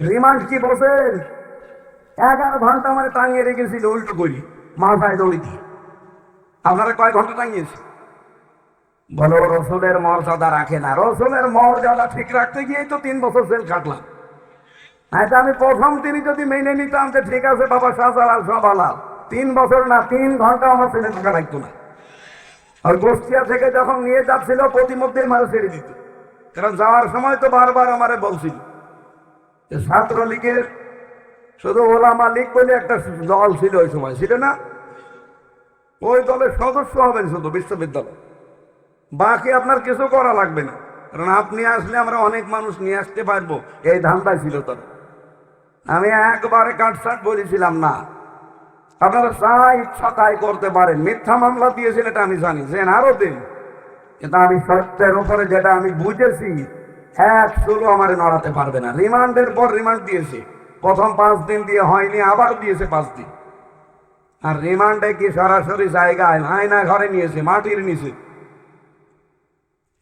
Remand কি বসেন এগারো ঘণ্টা মানে টাঙিয়ে রেখেছিল উল্টো করি, মাথায় দড়ি দিয়ে। আপনারা কয় ঘণ্টা টাঙিয়েছে বলো, রসুলের মর্যাদা রাখে না। রসুলের মর্যাদা ঠিক রাখতে গিয়েই তো তিন বছর জেল কাটলাম আচ্ছা আমি প্রথম তিনি যদি মেনে নিতাম যে ঠিক আছে, বাবা শাহজালাল সবালাল, তিন বছর না, তিন ঘণ্টা আমার ছেলে থাকা লাগতো না। আর গোষ্ঠিয়া থেকে যখন নিয়ে যাচ্ছিল, প্রতিমধ্যে মারা ছেড়ে দিত। কারণ যাওয়ার সময় তো বারবার আমারে বলছিল ছাত্রলীগের শুধু ওলামা লীগ বলে একটা দল ছিল ওই সময়, ছিল না? ওই দলের সদস্য হবেন শুধু বিশ্ববিদ্যালয়। বাকি আপনার কিছু করা লাগবে না। কারণ আপনি আসলে আমরা অনেক মানুষ নিয়ে আসতে পারব। এই ধান্দায় ছিল তার। আমি একবারে কাটসাট বলেছিলাম না। আপনারা যা ইচ্ছা তাই করতে পারেন। মিথ্যা মামলা দিয়েছেন এটা আমি জানি। যে আরও দিন কিন্তু আমি সত্যের উপরে যেটা আমি বুঝেছি এক শুরু আমার নড়াতে পারবে না। রিমান্ডের পর রিমান্ড দিয়েছে। প্রথম পাঁচ দিন দিয়ে হয়নি, আবার দিয়েছে পাঁচ দিন। আর রিমান্ডে কি সরাসরি জায়গায় আয়না ঘরে নিয়েছে, মাটির নিচে?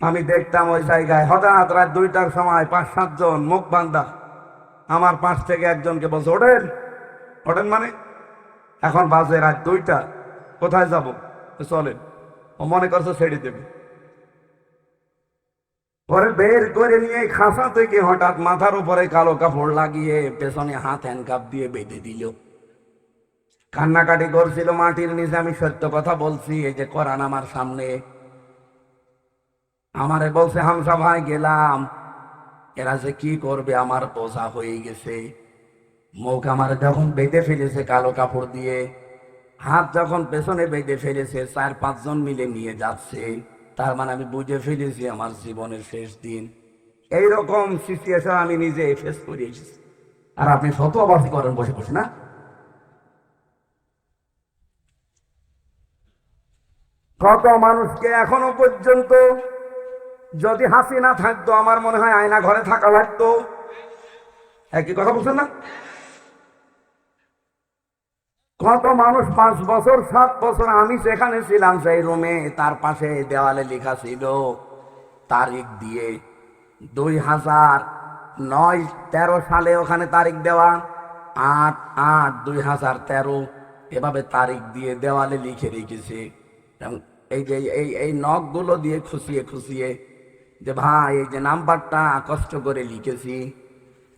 আমি দেখতাম ওই জায়গায় হঠাৎ রাত দুইটার সময় পাঁচ সাতজন মুখ বান্ধা। আমার পাশ থেকে একজনকে বলছে, ওঠেন ওঠেন মানে? এখন বাজে রাত দুইটা, কোথায় যাব? চলেন। ও মনে করছে ছেড়ে দেবে। পরে বের করে নিয়ে খাসা থেকে হঠাৎ মাথার উপরে কালো কাপড় লাগিয়ে পেছনে হাত হ্যান্ডকাপ দিয়ে বেঁধে দিল। কান্নাকাটি করছিল মাটির নিচে, আমি সত্য কথা বলছি, এই যে করান আমার সামনে। আমারে বলছে, হামসা ভাই, গেলাম। এরা যে কি করবে, আমার বোঝা হয়ে গেছে। মুখ আমার যখন বেঁধে ফেলেছে কালো কাপড় দিয়ে, হাত যখন পেছনে বেঁধে ফেলেছে, চার পাঁচজন মিলে নিয়ে যাচ্ছে। তার মানে আমি বুঝে ফেলেছি আমার জীবনের শেষ দিন। এইরকম সিচুয়েশন আমি নিজে ফেস করে এসেছি। আর আপনি শত অবাসী করেন বসে বসে, না? কত মানুষকে এখনও পর্যন্ত যদি হাসি না থাকতো, আমার মনে হয় আয়না ঘরে থাকা লাগতো। একই কথা বলছেন না? কত মানুষ পাঁচ বছর, সাত বছর আমি সেখানে ছিলাম, সেই রুমে তার পাশে দেওয়ালে লেখা ছিল, তারিখ দিয়ে দুই হাজার নয়, তেরো সালে ওখানে তারিখ দেওয়া, আট আট দুই হাজার তেরো, এভাবে তারিখ দিয়ে দেওয়ালে লিখে রেখেছে। এই যে, এই এই নখগুলো দিয়ে খুশিয়ে খুশিয়ে যে ভাই, এই যে নাম্বারটা কষ্ট করে লিখেছি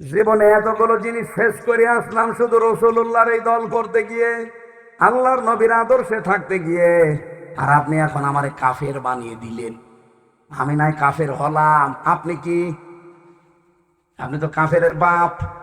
জীবনে এতগুলো জিনিস শেষ করে আসলাম শুধু রসুল্লাহর এই দল করতে গিয়ে, আল্লাহর নবীর আদর্শে থাকতে গিয়ে, আর আপনি এখন আমার কাফের বানিয়ে দিলেন। আমি নাই কাফের হলাম। আপনি কি? আপনি তো কাফের বাপ।